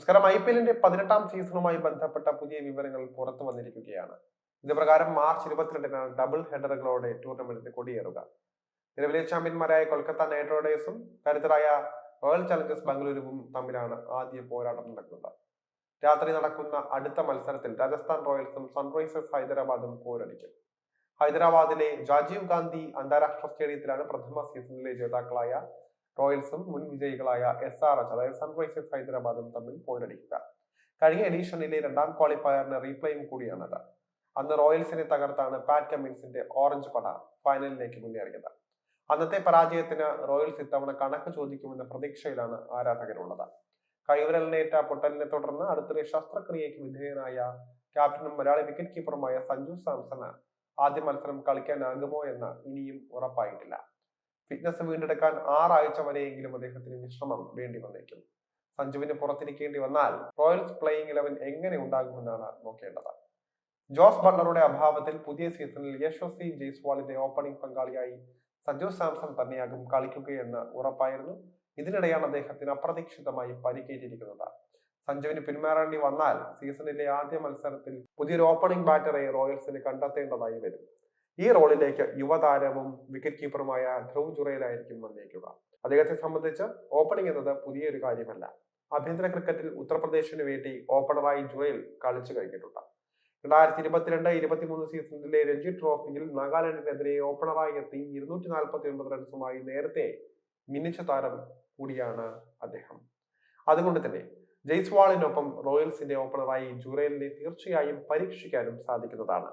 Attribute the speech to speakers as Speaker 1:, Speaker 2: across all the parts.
Speaker 1: നമസ്കാരം. I P എല്ലിന്റെ പതിനെട്ടാം സീസണുമായി ബന്ധപ്പെട്ട പുതിയ വിവരങ്ങൾ പുറത്തു വന്നിരിക്കുകയാണ്. ഇത് പ്രകാരം മാർച്ച് ഇരുപത്തിരണ്ടിനാണ് ഡബിൾ ഹെഡറുകളോടെ ടൂർണമെന്റിന് കൊടിയേറുക. നിലവിലെ ചാമ്പ്യന്മാരായ കൊൽക്കത്ത നൈറ്റ് റൈഡേഴ്സും കരുത്തരായ റോയൽ ചലഞ്ചേഴ്സ് ബംഗളൂരുവും തമ്മിലാണ് ആദ്യ പോരാട്ടം നടക്കുന്നത്. രാത്രി നടക്കുന്ന അടുത്ത മത്സരത്തിൽ രാജസ്ഥാൻ റോയൽസും സൺറൈസേഴ്സ് ഹൈദരാബാദും പോരടിക്കും. ഹൈദരാബാദിലെ രാജീവ് ഗാന്ധി അന്താരാഷ്ട്ര സ്റ്റേഡിയത്തിലാണ് പ്രഥമ സീസണിലെ ജേതാക്കളായ റോയൽസും മുൻ വിജയികളായ എസ് ആർ എച്ച് അതായത് സൺറൈസേഴ്സ് ഹൈദരാബാദും തമ്മിൽ പോരടിക്കുക. കഴിഞ്ഞ എഡീഷനിലെ രണ്ടാം ക്വാളിഫയറിന് റീപ്ലേയും കൂടിയാണത്. അന്ന് റോയൽസിനെ തകർത്താണ് പാറ്റ് കമ്മിൻസിന്റെ ഓറഞ്ച് പട ഫൈനലിലേക്ക് മുന്നേറിയത്. അന്നത്തെ പരാജയത്തിന് റോയൽസ് ഇത്തവണ കണക്ക് ചോദിക്കുമെന്ന പ്രതീക്ഷയിലാണ് ആരാധകരുള്ളത്. കൈവിരലിനേറ്റ പൊട്ടലിനെ തുടർന്ന് അടുത്തിടെ ശസ്ത്രക്രിയയ്ക്ക് വിധേയനായ ക്യാപ്റ്റനും മലയാളി വിക്കറ്റ് കീപ്പറുമായ സഞ്ജു സാംസണ് ആദ്യ മത്സരം കളിക്കാനാകുമോ എന്ന് ഇനിയും ഉറപ്പായിട്ടില്ല. ഫിറ്റ്നസ് വീണ്ടെടുക്കാൻ ആറാഴ്ച വരെയെങ്കിലും അദ്ദേഹത്തിന് വിശ്രമം വേണ്ടി വന്നേക്കും സഞ്ജുവിന് പുറത്തിരിക്കേണ്ടി വന്നാൽ റോയൽസ് പ്ലേയിങ് ഇലവൻ എങ്ങനെ ഉണ്ടാകുമെന്നാണ് നോക്കേണ്ടത്. ജോസ് ബട്ട്ലറുടെ അഭാവത്തിൽ പുതിയ സീസണിൽ യശസ്വി ജയ്സ്വാളിന്റെ ഓപ്പണിംഗ് പങ്കാളിയായി സഞ്ജു സാംസൺ തന്നെയാകും കളിക്കുകയെന്ന് ഉറപ്പായിരുന്നു. ഇതിനിടെയാണ് അദ്ദേഹത്തിന് അപ്രതീക്ഷിതമായി പരിക്കേറ്റിരിക്കുന്നത്. സഞ്ജുവിന് പിന്മാറേണ്ടി വന്നാൽ സീസണിലെ ആദ്യ മത്സരത്തിൽ പുതിയൊരു ഓപ്പണിംഗ് ബാറ്ററെ റോയൽസിന് കണ്ടെത്തേണ്ടതായി വരും. ഈ റോളിലേക്ക് യുവതാരവും വിക്കറ്റ് കീപ്പറുമായ ധ്രുവ് ജുറയിലായിരിക്കും വന്നേക്കുക അദ്ദേഹത്തെ സംബന്ധിച്ച് ഓപ്പണിംഗ് എന്നത് പുതിയൊരു കാര്യമല്ല. ആഭ്യന്തര ക്രിക്കറ്റിൽ ഉത്തർപ്രദേശിന് വേണ്ടി ഓപ്പണറായി ജുറയിൽ കളിച്ചു കഴിഞ്ഞിട്ടുണ്ട്. രണ്ടായിരത്തി ഇരുപത്തിരണ്ട് ഇരുപത്തിമൂന്ന് സീസണിലെ രഞ്ജി ട്രോഫിയിൽ നാഗാലാൻഡിനെതിരെ ഓപ്പണറായി എത്തി ഇരുന്നൂറ്റി നാൽപ്പത്തി ഒൻപത് റൺസുമായി നേരത്തെ മിന്നിച്ച താരം കൂടിയാണ് അദ്ദേഹം. അതുകൊണ്ട് തന്നെ ജയ്സ്വാളിനൊപ്പം റോയൽസിന്റെ ഓപ്പണറായി ജുറേലിനെ തീർച്ചയായും പരീക്ഷിക്കാനും സാധിക്കുന്നതാണ്.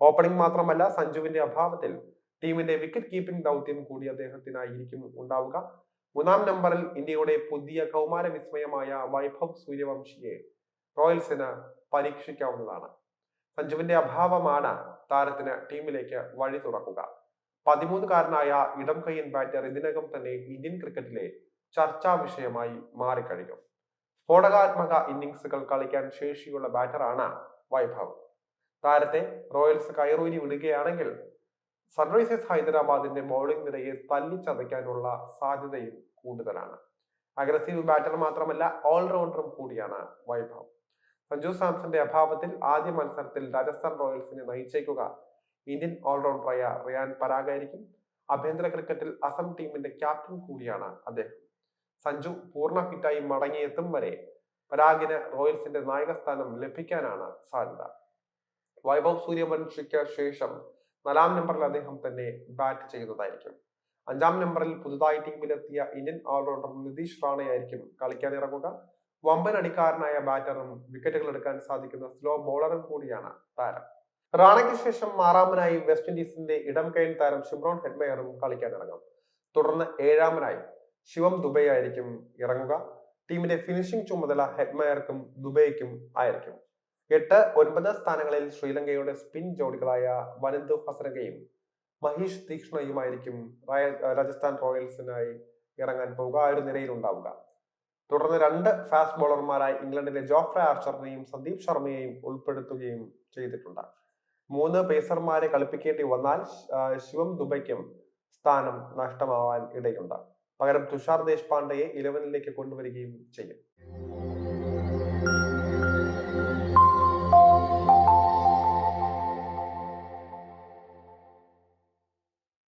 Speaker 1: ഓപ്പണിംഗ് മാത്രമല്ല സഞ്ജുവിന്റെ അഭാവത്തിൽ ടീമിന്റെ വിക്കറ്റ് കീപ്പിംഗ് ദൗത്യം കൂടി അദ്ദേഹത്തിനായിരിക്കും ഉണ്ടാവുക. മൂന്നാം നമ്പറിൽ ഇന്ത്യയുടെ പുതിയ കൗമാര വിസ്മയമായ വൈഭവ് സൂര്യവംശിയെ റോയൽസിന് പരീക്ഷിക്കാവുന്നതാണ്. സഞ്ജുവിന്റെ അഭാവമാണ് താരത്തിന് ടീമിലേക്ക് വഴി തുറക്കുക. പതിമൂന്നുകാരനായ ഇടം കയ്യൻ ബാറ്റർ ഇതിനകം തന്നെ ഇന്ത്യൻ ക്രിക്കറ്റിലെ ചർച്ചാ വിഷയമായി മാറിക്കഴിഞ്ഞു. സ്ഫോടകാത്മക ഇന്നിങ്സുകൾ കളിക്കാൻ ശേഷിയുള്ള ബാറ്ററാണ് വൈഭവ്. താരത്തെ റോയൽസ് കയറൂരി വിടുകയാണെങ്കിൽ സൺറൈസേഴ്സ് ഹൈദരാബാദിന്റെ ബൗളിംഗ് നിരയെ തല്ലിച്ചതയ്ക്കാനുള്ള സാധ്യതയും കൂടുതലാണ്. അഗ്രസീവ് ബാറ്റർ മാത്രമല്ല ഓൾറൗണ്ടറും കൂടിയാണ് വൈഭവ്. സഞ്ജു സാംസന്റെ അഭാവത്തിൽ ആദ്യ മത്സരത്തിൽ രാജസ്ഥാൻ റോയൽസിനെ നയിച്ചേക്കുക ഇന്ത്യൻ ഓൾറൗണ്ടറായ റിയാൻ പരാഗായിരിക്കും. ആഭ്യന്തര ക്രിക്കറ്റിൽ അസം ടീമിന്റെ ക്യാപ്റ്റൻ കൂടിയാണ് അദ്ദേഹം. സഞ്ജു പൂർണ ഫിറ്റായി മടങ്ങിയെത്തും വരെ പരാഗിന് റോയൽസിന്റെ നായകസ്ഥാനം ലഭിക്കാനാണ് സാധ്യത. വൈഭവ് സൂര്യവംശിക്ക് ശേഷം നാലാം നമ്പറിൽ അദ്ദേഹം തന്നെ ബാറ്റ് ചെയ്യുന്നതായിരിക്കും. അഞ്ചാം നമ്പറിൽ പുതുതായി ടീമിലെത്തിയ ഇന്ത്യൻ ഓൾറൗണ്ടർ നിതീഷ് റാണയായിരിക്കും കളിക്കാൻ ഇറങ്ങുക. വമ്പൻ അടിക്കാരനായ ബാറ്ററും വിക്കറ്റുകൾ എടുക്കാൻ സാധിക്കുന്ന സ്ലോ ബോളറും കൂടിയാണ് താരം. റാണയ്ക്ക് ശേഷം ആറാമനായി വെസ്റ്റ് ഇൻഡീസിന്റെ ഇടം കൈൻ താരം ഷിംറോൺ ഹെഡ്മയറും കളിക്കാൻ ഇറങ്ങും. തുടർന്ന് ഏഴാമനായി ശിവം ദുബൈ ആയിരിക്കും ഇറങ്ങുക. ടീമിന്റെ ഫിനിഷിംഗ് ചുമതല ഹെഡ്മയർക്കും ദുബൈക്കും ആയിരിക്കും. എട്ട് ഒൻപത് സ്ഥാനങ്ങളിൽ ശ്രീലങ്കയുടെ സ്പിൻ ജോഡികളായ വനന്തു ഹസരംഗയും മഹീഷ് തീക്ഷ്ണയുമായിരിക്കും രാജസ്ഥാൻ റോയൽസിനായി ഇറങ്ങാൻ പോവുക ആ ഒരു നിരയിൽ ഉണ്ടാവുക തുടർന്ന് രണ്ട് ഫാസ്റ്റ് ബോളർമാരായ ഇംഗ്ലണ്ടിലെ ജോഫ്ര ആർച്ചറിനെയും സന്ദീപ് ശർമ്മയെയും ഉൾപ്പെടുത്തുകയും ചെയ്തിട്ടുണ്ട്. മൂന്ന് പേസർമാരെ കളിപ്പിക്കേണ്ടി വന്നാൽ ശിവം ദുബൈക്കും സ്ഥാനം നഷ്ടമാവാൻ ഇടയുണ്ട്. പകരം തുഷാർ ദേശ്പാണ്ഡയെ ഇലവനിലേക്ക് കൊണ്ടുവരികയും ചെയ്യും.